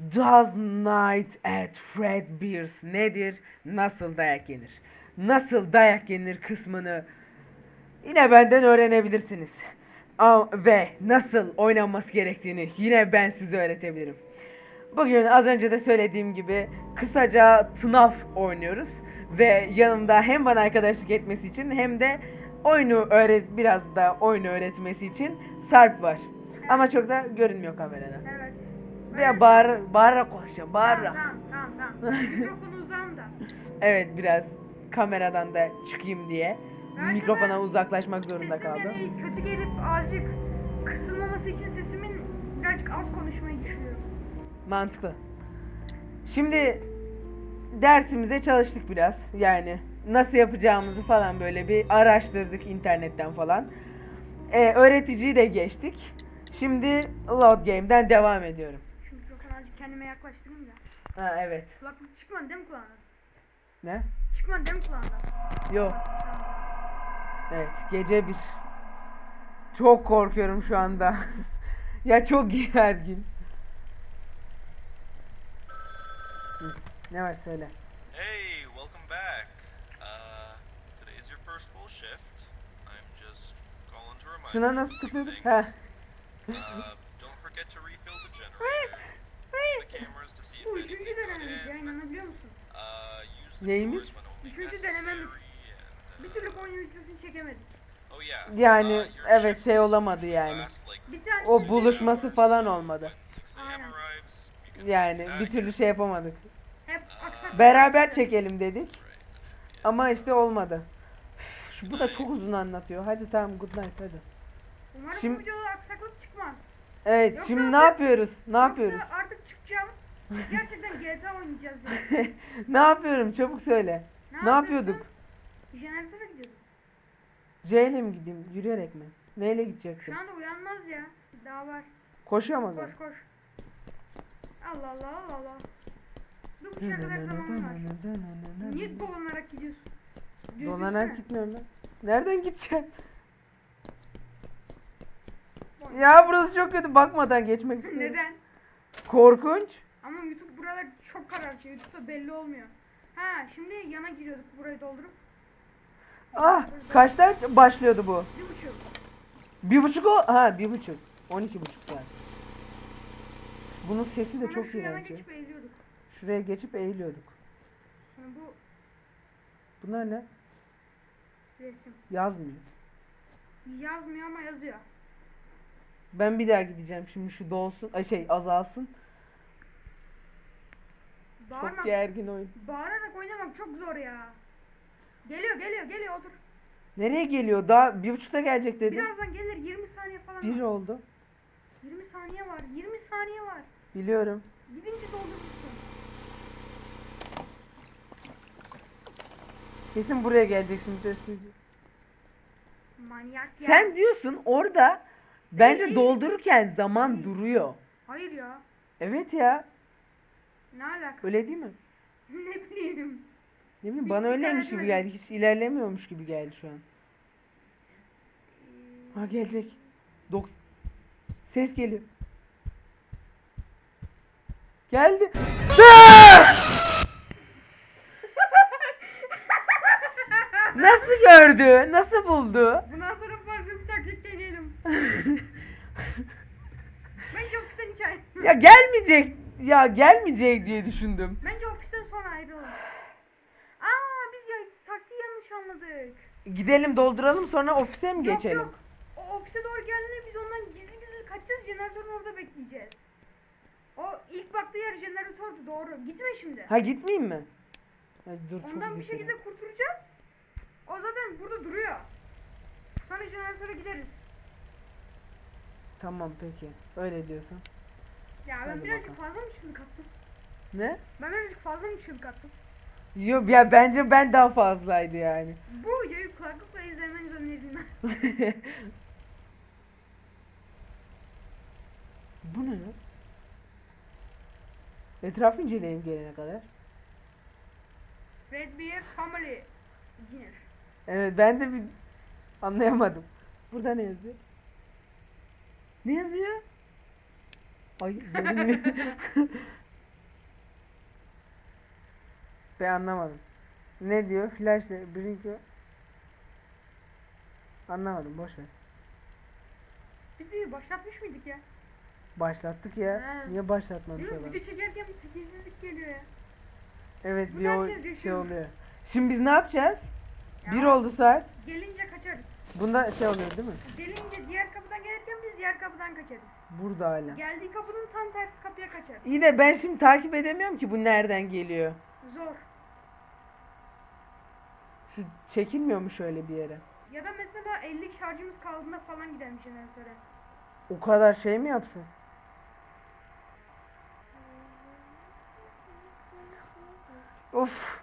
Does Night at Fredbear's nedir? Nasıl dayak yenir? Nasıl dayak yenir kısmını yine benden öğrenebilirsiniz. Ve nasıl oynanması gerektiğini yine ben size öğretebilirim. Bugün az önce de söylediğim gibi kısaca TNAF oynuyoruz. Ve yanımda hem bana arkadaşlık etmesi için hem de oyunu öğret biraz da oyunu öğretmesi için Sarp var. Ama çok da görünmüyor kamerada. Veya bağır, bağırarak konuşacağım, bağırarak. Tamam tamam tamam. Mikrofonu uzağımda. Evet biraz kameradan da çıkayım diye Bence mikrofona ben uzaklaşmak zorunda kaldım. yani kötü gelip azıcık kısılmaması için sesimin birazcık az konuşmayı düşünüyorum. Mantıklı. Şimdi dersimize çalıştık biraz. Yani nasıl yapacağımızı falan böyle bir araştırdık internetten falan. Ee, öğreticiyi de geçtik. Şimdi Load Game'den devam ediyorum. Kendime yaklaştırayım da. Ha evet. Kulaklık çıkmadı değil mi kulağına? Ne? Çıkmadı değil mi kulağına? Yok. Evet gece bir. Çok korkuyorum şu anda. ya çok gergin. Ne var söyle. Hey, welcome back. Uh, today is your first full shift. I'm just calling to remind Şuna nasıl things. Ha. Uh, don't forget to refill Bu üçüncü denememiz ya in. inanabiliyor musun? Uh, Neymiş? Üçüncü denememiz. And, Bir uh, türlü oyun videosunu çekemedik. oh. Yani uh, evet şey olamadı yani. O buluşması falan olmadı. when 6 a.m. Aynen. arrives, you can Yani back bir türlü şey yapamadık. hep. Beraber çekelim dedik ama işte olmadı. Şu bu da çok uzun anlatıyor. Hadi tamam good night hadi. Umarım Şimdi- bu videoda aksaklık çıkmaz. Evet Yoksa şimdi ne yapıyoruz? Ne yapıyoruz? Artık. Gerçekten GTA oynayacağız yani. ne yapıyorum? Çabuk söyle. Ne yapıyorduk? Jeneratöre gidiyorduk. C ile mi gideyim? Yürüyerek mi? Neyle gideceksin? Şu anda uyanmaz ya. Daha var. Zaman? Koş koş. Allah Allah Allah Allah. Bir buçuğa kadar zaman var. Niye dolanarak gidiyorsun? Düz Dolanarak yürüsene. gitmiyorum ben. Nereden gideceğim? Ya burası çok kötü. Bakmadan geçmek istiyorum. Neden? Korkunç. Ama YouTube buralar çok karartıyor. YouTube'da belli olmuyor. Ha şimdi yana giriyorduk burayı doldurup. Ah kaçta başlıyordu bu? Bir buçuk. Bir buçuk o. Ha bir buçuk. On iki buçuk saat. Bunun sesi de Sonra çok şu yana iğrenç. ya. geçip eğiliyorduk. Şuraya geçip eğiliyorduk. Sonra bu Bunlar ne? resim. Yazmıyor. Yazmıyor ama yazıyor. Ben bir daha gideceğim şimdi şu dolsun. Ay şey azalsın. Çok gergin oyun. bağırarak oynamak çok zor ya. Geliyor geliyor geliyor otur. Nereye geliyor? Daha bir buçukta gelecek dedim. Birazdan gelir 20 saniye falan Bir var. oldu. 20 saniye var. 20 saniye var. Biliyorum. Gidince doldurursun. Kesin buraya gelecek şimdi ses duyacak. Manyak ya. Sen diyorsun orada bence değil. doldururken zaman duruyor. Hayır ya. Evet ya. Ne alaka? Öyle değil mi? ne bileyim. Ne bileyim bana bir öyleymiş tane gibi geldi. Hiç ilerlemiyormuş gibi geldi şu an. Ha gelecek. Dok Ses geliyor. Geldi. Nasıl gördü? Nasıl buldu? Bundan sonra farklı bir taktik deneyelim. Bence ofisten hiç. Ya gelmeyecek. Ya gelmeyecek diye düşündüm. Bence ofisten sonra ayrılalım. Aa biz ya taktiği yanlış anladık. Gidelim dolduralım sonra ofise mi Yok, geçelim? yok. O ofise doğru geldiğinde biz ondan gizli gizli kaçacağız. Jeneratörün orada bekleyeceğiz. O ilk baktığı yer jeneratördü doğru. Gitme şimdi. Ha gitmeyeyim mi? Hadi dur çok Ondan bir şekilde kurtulacağız. O zaten burada duruyor. Sonra jeneratöre gideriz. Tamam peki. Öyle diyorsan. Ya ben Hadi birazcık bakalım. fazla mı çığlık attım? Ne? Ben birazcık fazla mı çığlık attım? Yok ya bence ben daha fazlaydı yani. Bu videoyu kulaklıkla izlemenizi öneririm. Bu ne lan? Etrafı inceleyelim gelene kadar. Red Beer Family Dinner. Evet ben de bir anlayamadım. Burada ne yazıyor? Ne yazıyor? Ay görünmüyor. ben anlamadım. Ne diyor? Flash ne? Brinko. Anlamadım boş ver. Videoyu başlatmış mıydık ya? Başlattık ya. Ha. Niye başlatmadık Yok, ya? Video çekerken bir tekizlik geliyor ya. Evet Bu bir o şey oluyor. Şimdi biz ne yapacağız? Ya. Bir oldu saat. Gelince kaçarız. Bunda şey oluyor değil mi? Gelince diğer kapıdan gelirken biz diğer kapıdan kaçarız. Burada hala. Geldiği kapının tam tersi kapıya kaçarız. İyi de ben şimdi takip edemiyorum ki bu nereden geliyor. Zor. Şu çekilmiyor mu şöyle bir yere? Ya da mesela 50 şarjımız kaldığında falan gidelim jeneratöre. O kadar şey mi yapsın? Of.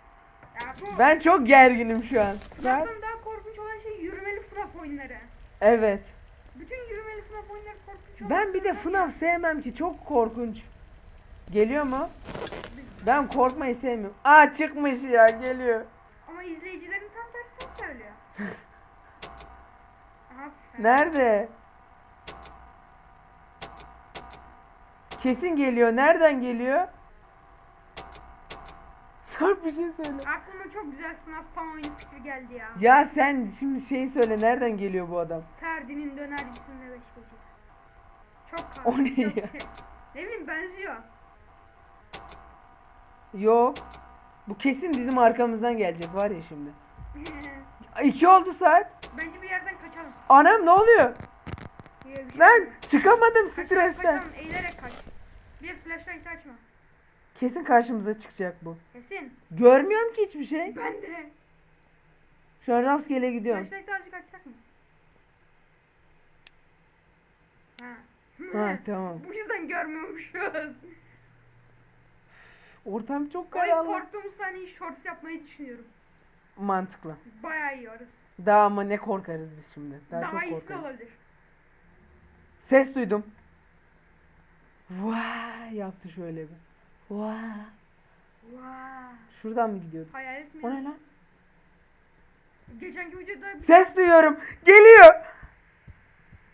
Ya bu Ben çok gerginim şu an. Saat? Bunlardan daha korkunç olan şey yürümeli FNAF oyunları. Evet. Bütün yürümeli FNAF oyunları korkunç Ben bir de FNAF sevmem ki çok korkunç. Geliyor mu? Ben korkmayı sevmiyorum. Aa çıkmış ya geliyor. Ama izleyicilerin tam tersini söylüyor. Aha, Nerede? Kesin geliyor. Nereden geliyor? Sarp bir şey söyle. Aklıma çok güzel FNAF fan fikri geldi ya. Ya sen şimdi şeyi söyle. Nereden geliyor bu adam? Ferdi'nin dönercisinde beş gece. Çok O kalın. ne ya? şey. Ne bileyim benziyor. Yok. Bu kesin bizim arkamızdan gelecek var ya şimdi. İki oldu saat. Bence bir yerden kaçalım. Anam ne oluyor? Bir şey Ben yok. çıkamadım Kaçalım, stresten. Kaçalım eğilerek kaç. Bir flashlight açma. Kesin karşımıza çıkacak bu. Kesin. Görmüyorum ki hiçbir şey. Ben de. Şu an rastgele gidiyorum. Flashlight'ı azıcık açsak mı? Ha. Ha tamam. Bu yüzden görmüyormuşuz. Ortam çok ilk karanlık. korktuğumuz sahneyi shorts yapmayı düşünüyorum. Mantıklı. Bayağı iyi orası. Daha ama ne korkarız biz şimdi. Daha, Daha, çok iyisi de korkarız. olabilir. Ses duydum. Vay yaptı şöyle bir. Vay. Vay. Şuradan mı gidiyordu? Hayal etmiyor. O ne lan? Geçenki videoda Ses duyuyorum. Geliyor.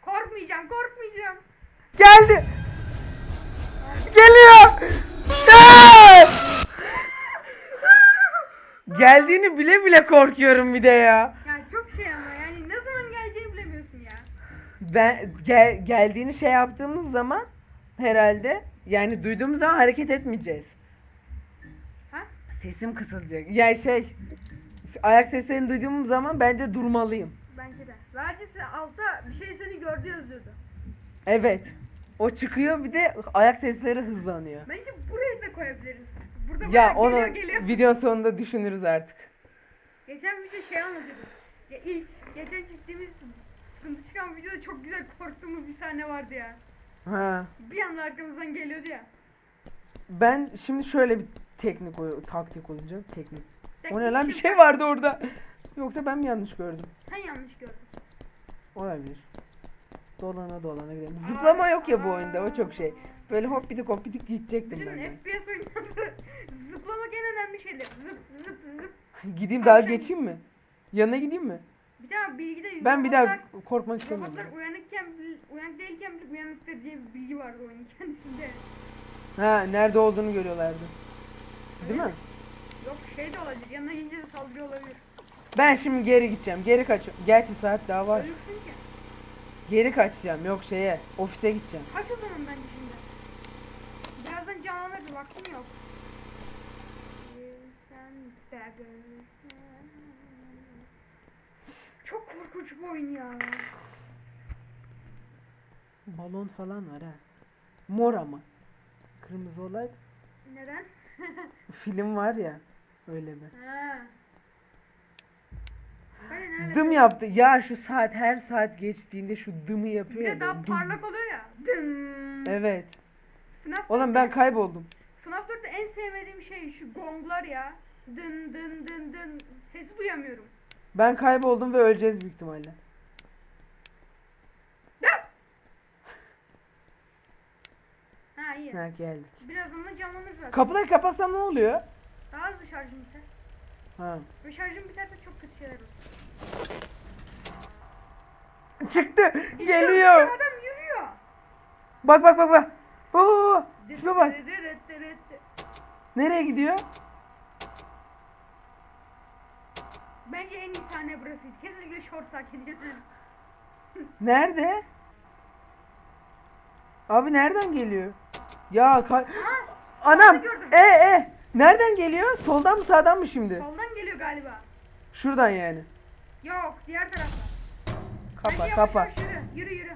korkmayacağım, korkmayacağım. Geldi. Geliyor. Geldiğini bile bile korkuyorum bir de ya. Ya çok şey ama yani ne zaman geleceğini bilemiyorsun ya. Ben gel, geldiğini şey yaptığımız zaman herhalde yani duyduğumuz zaman hareket etmeyeceğiz. Ha? Sesim kısılacak. Yani şey ayak seslerini duyduğum zaman bence durmalıyım. Bence de. Vercisi altta bir şey seni gördü yazıyordu. Evet. O çıkıyor bir de ayak sesleri hızlanıyor. Bence burayı da koyabiliriz. Burada Ya onu geliyor geliyor. video sonunda düşünürüz artık. Geçen video şey anlatıyordum. Ya ilk geçen çektiğimiz sıkıntı çıkan videoda çok güzel korktuğumuz bir sahne vardı ya. Ha. Bir anda arkamızdan geliyordu ya. Ben şimdi şöyle bir teknik oy- taktik oynayacağım. Teknik. O ne lan bir şey vardı orada. Yoksa ben mi yanlış gördüm? Sen yanlış gördün. Olabilir. Dolana dolana gidelim. Zıplama yok ya bu oyunda o çok şey. Böyle hop bidik hop bidik gidecektim Bütün ben. de. FPS oyunlarda zıplamak en önemli şeydir. Zıp zıp zıp. Gideyim daha geçeyim mi? Yanına gideyim mi? Bir daha bilgide Ben bir daha robotlar- korkmak istemiyorum. Robotlar uyanıkken, bil- uyanık değilken bile uyanıktır diye bir bilgi vardı oyunun kendisinde. Ha nerede olduğunu görüyorlardı. Değil mi? Yok şey de olabilir, yanına gelince de saldırıyor olabilir. Ben şimdi geri gideceğim. Geri kaç. Gerçi saat daha var. Ölürsün ki. Geri kaçacağım. Yok şeye. Ofise gideceğim. Kaç o zaman bence şimdi. Birazdan canlanır, vaktim yok. Sen beggars. Çok korkunç bir oyun ya. Balon falan var ha. Mor ama. Kırmızı olay. Neden? Film var ya. Öyle bir. ha. Hani nerede? Dım yaptı. Ya şu saat her saat geçtiğinde şu dımı Bir yapıyor de ya. daha dım. parlak oluyor ya. Dın. Evet. FNAF Oğlum ben kayboldum. FNAF 4'te en sevmediğim şey şu gonglar ya. Dın dın dın dın. Sesi duyamıyorum. Ben kayboldum ve öleceğiz büyük ihtimalle. Ha iyi. Ha geldik. Birazdan da canlanır zaten. Kapıları kapatsam ne oluyor? Daha hızlı şarjım biter. Ha. Ve şarjım biterse çok kötü şeyler olur. Çıktı. Geliyor. Adam yürüyor. Bak bak bak bak. Oo, tipe bak. Nereye gidiyor? Bence en iyi sahne burasıydı. Kesinlikle short hak ediyor. Nerede? Abi nereden geliyor? Ya ka- Anam! gördüm. E e! Nereden geliyor? Soldan mı sağdan mı şimdi? Soldan geliyor galiba. Şuradan yani. Yok diğer taraftan. Kapa Bence kapa. yavaş Yürü yürü yürü.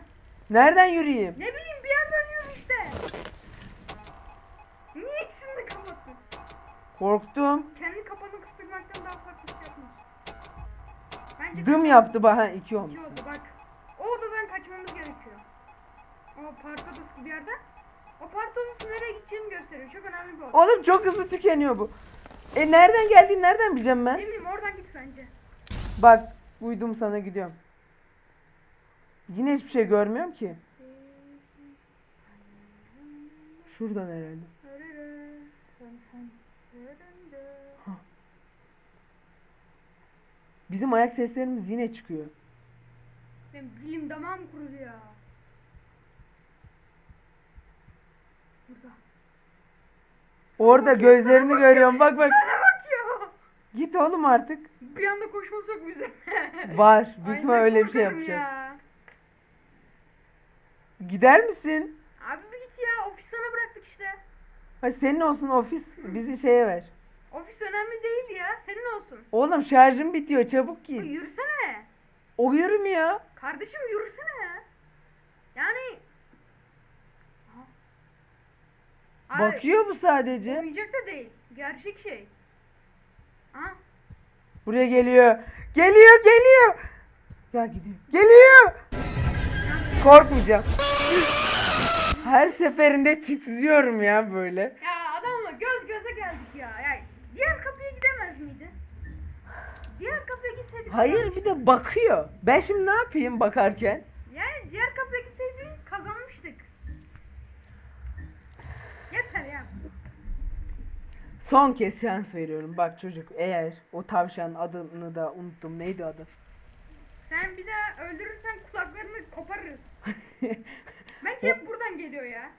Nereden yürüyeyim? Ne bileyim bir yerden yürü işte. Niye ikisini de kapattın? Korktum. Kendi kafanı kıstırmaktan daha farklı bir şey yapmış. Bence Dım yaptı bana iki olmuş. İki oldu bak. O odadan kaçmamız gerekiyor. O park odası bir yerde. O park odası nereye gideceğini gösteriyor. Çok önemli bir oda. Oğlum çok hızlı tükeniyor bu. E nereden geldiğini nereden bileceğim ben? Ne bileyim oradan git bence. Bak uydum sana gidiyorum. Yine hiçbir şey görmüyorum ki. Şuradan herhalde. Bizim ayak seslerimiz yine çıkıyor. Benim dilim damağım kurudu ya. Burada. Orada gözlerini görüyorum. Bak bak. Sana bakıyor. Git oğlum artık. Bir anda koşması yok üzerine. Var. Büyük ihtimal öyle bir şey yapacak. ya. Gider misin? Abi bir git ya ofis sana bıraktık işte. Ha senin olsun ofis. Bizi şeye ver. Önemli değil ya senin olsun. Oğlum şarjım bitiyor. Çabuk git. Yürüsene. O yürümüyor. Kardeşim yürüsene ya. Yani. Abi, Bakıyor bu sadece. Oyuncak da değil. Gerçek şey. Aha. Buraya geliyor. Geliyor geliyor. Ya gidiyor. Geliyor. Korkmayacağım. Her seferinde titriyorum ya böyle. Ya adamla göz göze geldik ya. ya. Diğer kapıya gidemez miydi? Diğer kapıya gitseydik. Hayır bir de bakıyor. Ben şimdi ne yapayım bakarken? Yani diğer kapıya gitseydik kazanmıştık. Yeter ya. Son kez şans veriyorum. Bak çocuk eğer o tavşanın adını da unuttum. Neydi adı? Sen bir daha öldürürsen kulaklarını koparırız. Bence hep buradan geliyor ya.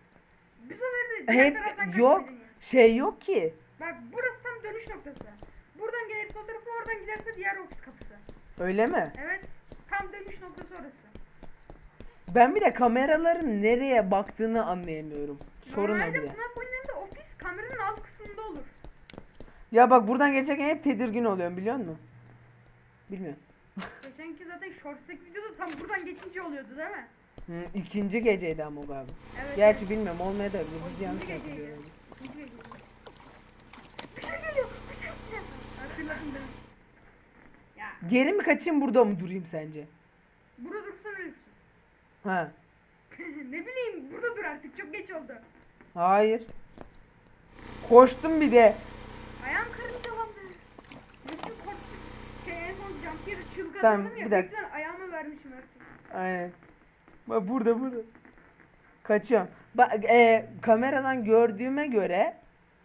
Bir sefer de diğer Hep taraftan yok. kaçmadın ya. Şey yok ki. Bak burası tam dönüş noktası. Buradan gelirse o tarafa oradan giderse diğer ofis kapısı. Öyle mi? Evet. Tam dönüş noktası orası. Ben bir de kameraların nereye baktığını anlayamıyorum. Sorun o Normalde bir de. FNAF oyunlarında ofis kameranın alt kısmında olur. Ya bak buradan geçerken hep tedirgin oluyorum biliyor musun? Bilmiyorum. Geçenki zaten Shorts'taki videoda tam buradan geçince oluyordu değil mi? Hı, ikinci geceydi ama o galiba. Evet. Gerçi bilmiyorum olmayabilir. Biz ikinci yanlış geceydi. hatırlıyoruz. İkinci geceydi. Bir şey geliyor. Bir şey geliyor. Hatırladım ben. Ya Geri mi kaçayım burada mı durayım sence? burada dursan ölürsün. Ha. ne bileyim burada dur artık çok geç oldu. Hayır. Koştum bir de. Ayağım karıncalandı. Bütün korktum. Şey en son jumpscare'ı çığlık Tamam, atıyordum ya. bir dakika. büyükten ayağımı vermişim artık. Aynen. Bak burada burada. Kaçıyorum. Bak e, kameradan gördüğüme göre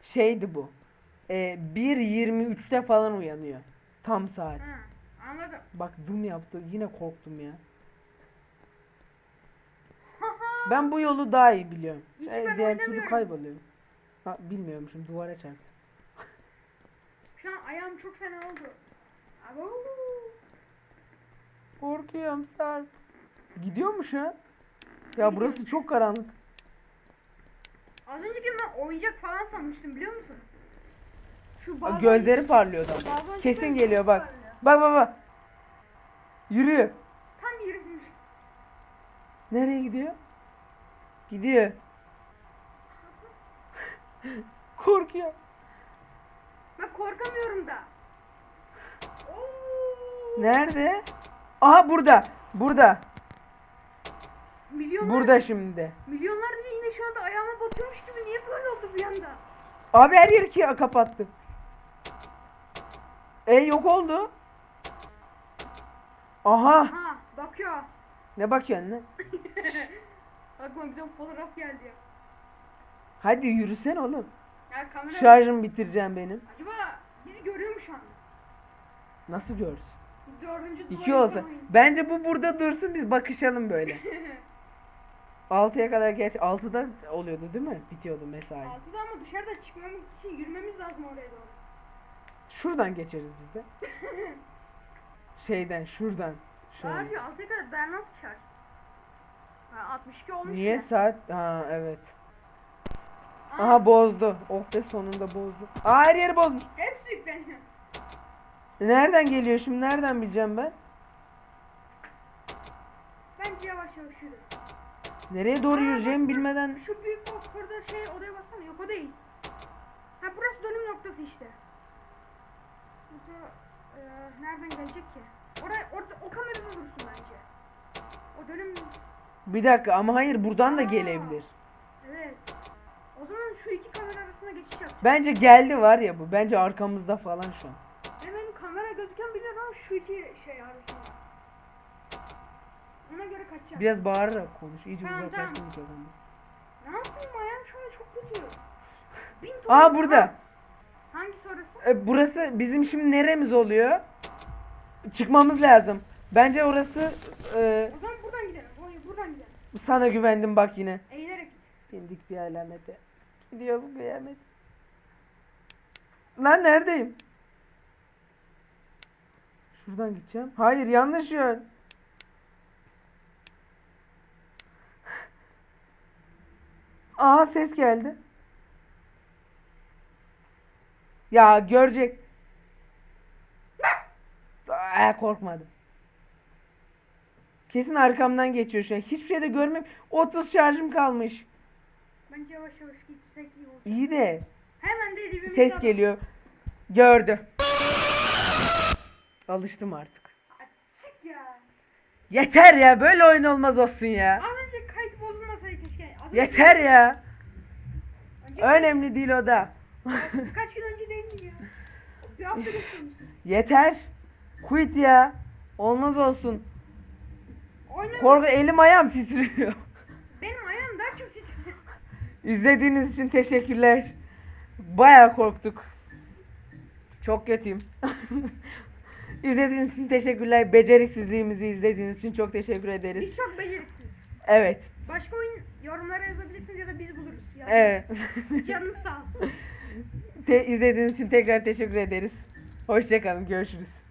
şeydi bu. E, 1.23'te falan uyanıyor. Tam saat. Ha, anladım. Bak dım yaptı. Yine korktum ya. Ben bu yolu daha iyi biliyorum. Ki E, ben diğer türlü kayboluyorum. Ha, bilmiyormuşum duvara çarptım. Şu an ayağım çok fena oldu. Abo. Korkuyorum Sarp. Gidiyor mu şu an? Ya burası çok karanlık. Az önceki ben oyuncak falan sanmıştım biliyor musun? Şu Gözleri parlıyordu Kesin geliyor bak. parlıyor. Bak bak bak. Yürüyor. Tam yürümüş. Nereye gidiyor? Gidiyor. Korkuyor. Ben korkamıyorum da. Oo. Nerede? Aha burada. Burada. Milyonlar, Burada şimdi. milyonlarca iğne şu anda ayağıma batıyormuş gibi niye böyle oldu bir anda? Abi her yeri kapattı. E yok oldu. Aha. Ha bakıyor. Ne bakıyorsun lan? Aklıma güzel fotoğraf geldi ya. Hadi yürüsen oğlum. Ya kamera Şarjımı bitireceğim benim. acaba bizi görüyor mu şu an? Nasıl görsün? Dördüncü İki duvarı olsa. koyayım. Bence bu burada dursun biz bakışalım böyle. 6'ya kadar geç. 6'da oluyordu değil mi? Bitiyordu mesai. Altıda ama dışarıda çıkmamız için yürümemiz lazım oraya doğru. Şuradan geçeriz biz de. Şeyden şuradan. Şöyle. Abi 6'ya kadar dayanmaz ki şarj. Ha, 62 olmuş Niye bile. saat? Ha evet. Aa, Aha bozdu. Oh be sonunda bozdu. Aa her yeri bozmuş. Hepsi yükleniyor. Nereden geliyor şimdi? Nereden bileceğim ben? Bence yavaş yavaş yürü. Nereye doğru Aa, yürüyeceğimi bak, bak. bilmeden Şu büyük o koridor şey oraya baksana. Yok o değil. Ha burası dönüm noktası işte. Burada e, nereden gelecek ki? Oraya orada o kamerada dursun bence. O dönüm bir dakika ama hayır buradan da Aa. gelebilir. evet. O zaman şu iki kamera arasında geçiş yap. Bence geldi var ya bu. Bence arkamızda falan şu an. Hemen kamera gözüken biliyor ama şu iki şey arasında. Ona göre kaçacağım. Biraz bağırarak konuş. İyice Tamam, uzaklaştın mikrofondan. Ne yapayım ayağım şu an çok kötü. Bin Aa burada. Ha, Hangisi orası? E, burası bizim şimdi neremiz oluyor? Çıkmamız lazım. Bence orası e, O zaman buradan gidelim. Oy, buradan gidelim. sana güvendim bak yine. Eğilerek. Bindik bir alamete. Gidiyoruz kıyamet. Lan neredeyim? Şuradan gideceğim. Hayır yanlış yön. Aa ses geldi. Ya görecek. Aa, korkmadım. Kesin arkamdan geçiyor şu an. Hiçbir şey de görmem. 30 şarjım kalmış. Bence yavaş yavaş gitsek iyi olur. İyi de Hemen de dibimizde ses geliyor. Gördü. Alıştım artık. Çık ya. Yeter ya böyle oyun olmaz olsun ya. Az önce kayıt bozulmasaydı keşke. Az önce- Yeter ya. Önce Önemli değil o da. Birkaç gün önce değil mi ya? Bir hafta geçirmişsin. Yeter. Quit ya. Olmaz olsun. Oyna. Korku elim ayağım titriyor. Benim ayağım daha çok titriyor. İzlediğiniz için teşekkürler. Baya korktuk. Çok kötüyüm. İzlediğiniz için teşekkürler. Beceriksizliğimizi izlediğiniz için çok teşekkür ederiz. Biz çok beceriksiz. Evet. Başka oyun yorumlara yazabilirsiniz ya da biz buluruz. Ya. Evet. Canınız sağ olsun. Te- izlediğiniz için tekrar teşekkür ederiz. Hoşçakalın. Görüşürüz.